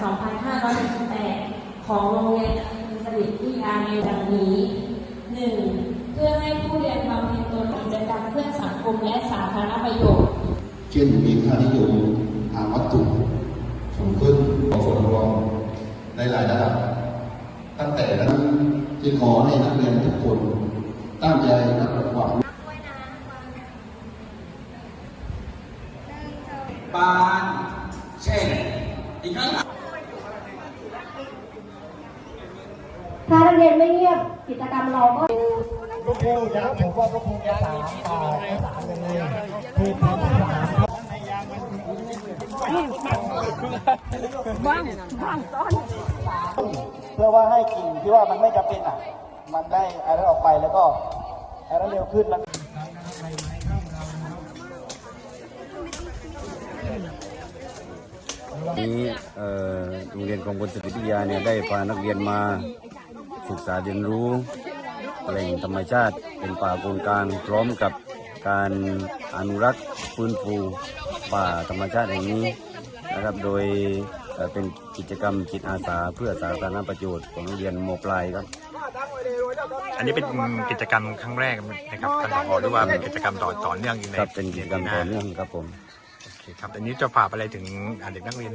2568 ของโรงเรียนสลิที่อาร์เมดังนี้ 1. เพื่อให้ผู้เรียนบำเพ็ญตนกิจกรรมเพื่อสังคมและสาธารณประโยชน์ เช่นมีค่านิยมทางวัตถุสูงขึ้นของส่วนรวมในหลายระดับ ตั้งแต่นั้นจึงขอให้นักเรียนทุกคนตั้งใจและหวังานเช่น อีกครั้ง ถ้านักเรียนไม่เงียบกิจกรรมเราก็ก็คงจะผมว่าก็คงจะสามต่อสามกันเลยคือทำสามเพื่อว่าให้กิ่งที่ว่ามันไม่จำเป็นอะ มันได้อะไรออกไปแล้วก็อะไรเร็วขึ้นมันนี้เอ่อโรงเรียนกองพลสตรีวิทยาเนี่ยได้พานักเรียนมา ศึกษาเรียนรู้แหล่งธรรมชาติเป็นป่าโกงกลางพร้อมกับการอนุรักษ์ฟื้นฟูป่าธรรมชาติแห่งนี้นะครับโดยเอ่อเป็นกิจกรรมจิตอาสาเพื่อสาธารณประโยชน์ของโรงเรียนมปลายครับ อันนี้เป็นกิจกรรมครั้งแรกนะครับท่านผอหรือว่าเป็นกิจกรรมต่อต่อเนื่องอยู่ในครับเป็นกิจกรรมต่อเนื่องครับผมโอเคครับอันนี้จะฝากอะไรถึงอ่าเด็กนักเรียน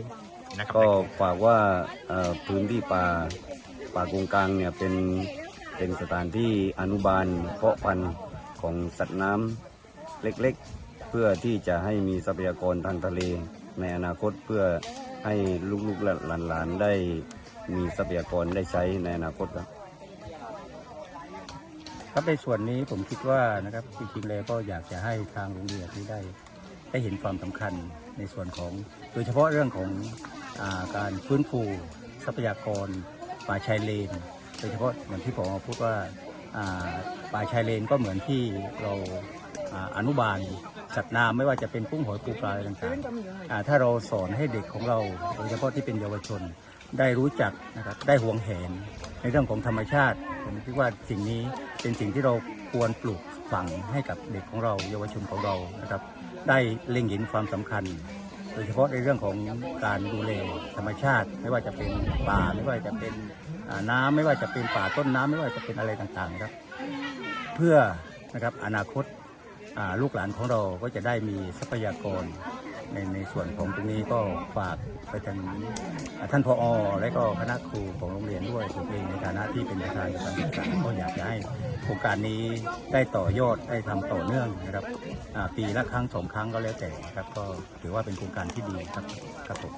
นะครับก็ฝากว่าเอ่อพื้นที่ป่า ป่ากงกลางเนี่ยเป็นเป็นสถานที่อนุบาลเพาะพันธุ์ของสัตว์น้ำเล็กๆ เพื่อที่จะให้มีทรัพยากรทางทะเล ในอนาคตเพื่อให้ลูกๆหลานๆได้มีทรัพยากรได้ใช้ในอนาคตครับ ครับในส่วนนี้ผมคิดว่านะครับจริงๆแล้วก็อยากจะให้ทางโรงเรียนนี้ได้ได้เห็นความสำคัญในส่วนของ โดยเฉพาะเรื่องของอาการฟื้นฟูทรัพยากร ป่าชายเลน โดยเฉพาะอย่างที่ผมพูดว่าอ่าป่าชายเลนก็เหมือนที่เราอ่าอนุบาลสัตว์น้ำไม่ว่าจะเป็นกุ้งหอยปูปลาอะไรต่างๆอ่าถ้าเราสอนให้เด็กของเราโดยเฉพาะที่เป็นเยาวชนได้รู้จักนะครับได้ห่วงแหนในเรื่องของธรรมชาติผมคิดว่าสิ่งนี้เป็นสิ่งที่เราควรปลูกฝังให้กับเด็กของเรา เยาวชนของเรานะครับ ได้เล็งเห็นความสำคัญ โดยเฉพาะในเรื่องของการดูแลธรรมชาติ ไม่ว่าจะเป็นป่าไม่ว่าจะเป็นน้ำไม่ว่าจะเป็นป่าต้นน้ำไม่ว่าจะเป็นอะไรต่างๆครับ เพื่อนะครับอนาคตลูกหลานของเราก็จะได้มีทรัพยากร ในในส่วนของตรงนี้ก็ฝากไปทางอ่าท่านพอและก็คณะครูของโรงเรียนด้วยผมเองในฐานะที่เป็นประธานการศึกษาก็อยากจะให้โครงการนี้ได้ต่อยอดได้ทำต่อเนื่องนะครับปีละครั้งสองครั้งก็แล้วแต่นะครับก็ถือว่าเป็นโครงการที่ดีครับครับผม